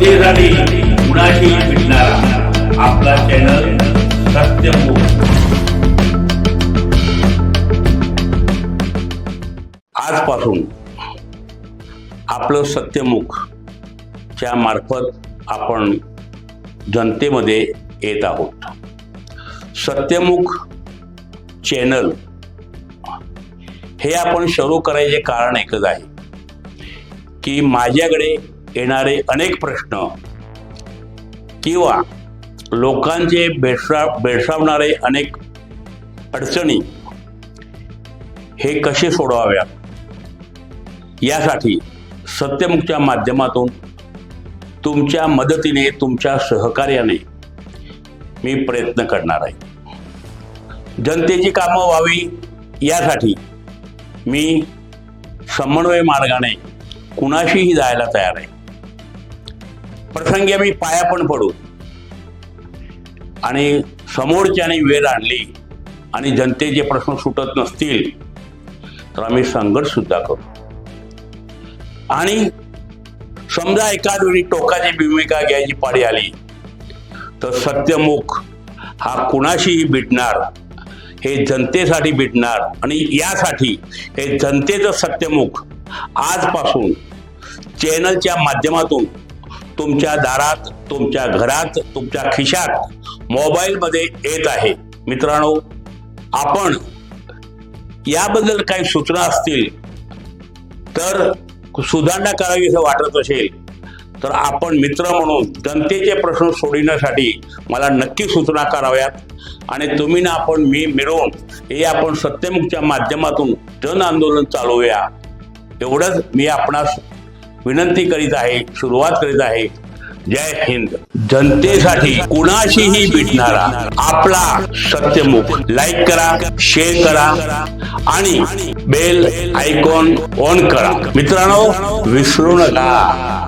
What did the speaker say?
जनतेसाठी कुणाशी भेटणारा आपला चॅनल सत्यमुख आजपासून आपलं सत्यमुख च्या मार्फत आपण जनतेमध्ये येत आहोत. सत्यमुख चॅनल हे आपण सुरू करायचे कारण एकच आहे की माझ्याकडे येणारे अनेक प्रश्न किंवा लोकांचे भेडसा भेडसावणारे अनेक अडचणी हे कसे सोडवाव्या यासाठी सत्यमुखच्या माध्यमातून तुमच्या मदतीने तुमच्या सहकार्याने मी प्रयत्न करणार आहे. जनतेची कामं व्हावी यासाठी मी समन्वय मार्गाने कुणाशीही जायला तयार आहे. प्रसंगी आम्ही पाया पण पडू. आणि समोरच्याने वेळ आणली आणि जनतेचे प्रश्न सुटत नसतील तर आम्ही संघर्ष सुद्धा करू. आणि समजा एखाद वेळी टोकाची भूमिका घ्यायची पाळी आली तर सत्यमुख हा कुणाशीही भेटणार हे जनतेसाठी भेटणार आणि यासाठी हे जनतेचं सत्यमुख आजपासून चॅनलच्या माध्यमातून तुमच्या दारात तुमच्या घरात तुमच्या खिशात मोबाईलमध्ये येत आहे. मित्रांनो आपण याबद्दल काही सूचना असतील तर सुधारणा करावी असं वाटत असेल तर आपण मित्र म्हणून जनतेचे प्रश्न सोडविण्यासाठी मला नक्की सूचना कराव्यात. आणि तुम्ही ना आपण मी मिळवून हे आपण सत्यमुखच्या माध्यमातून जन आंदोलन चालवूया. एवढंच मी आपणास विनंती करीत आहे सुरुवात करीत आहे. जय हिंद. जनतेसाठी कुणाशीही भेटणारा आपला सत्यमुख. लाईक करा शेअर करा आणि बेल आयकॉन ऑन करा. मित्रांनो विसरू नका.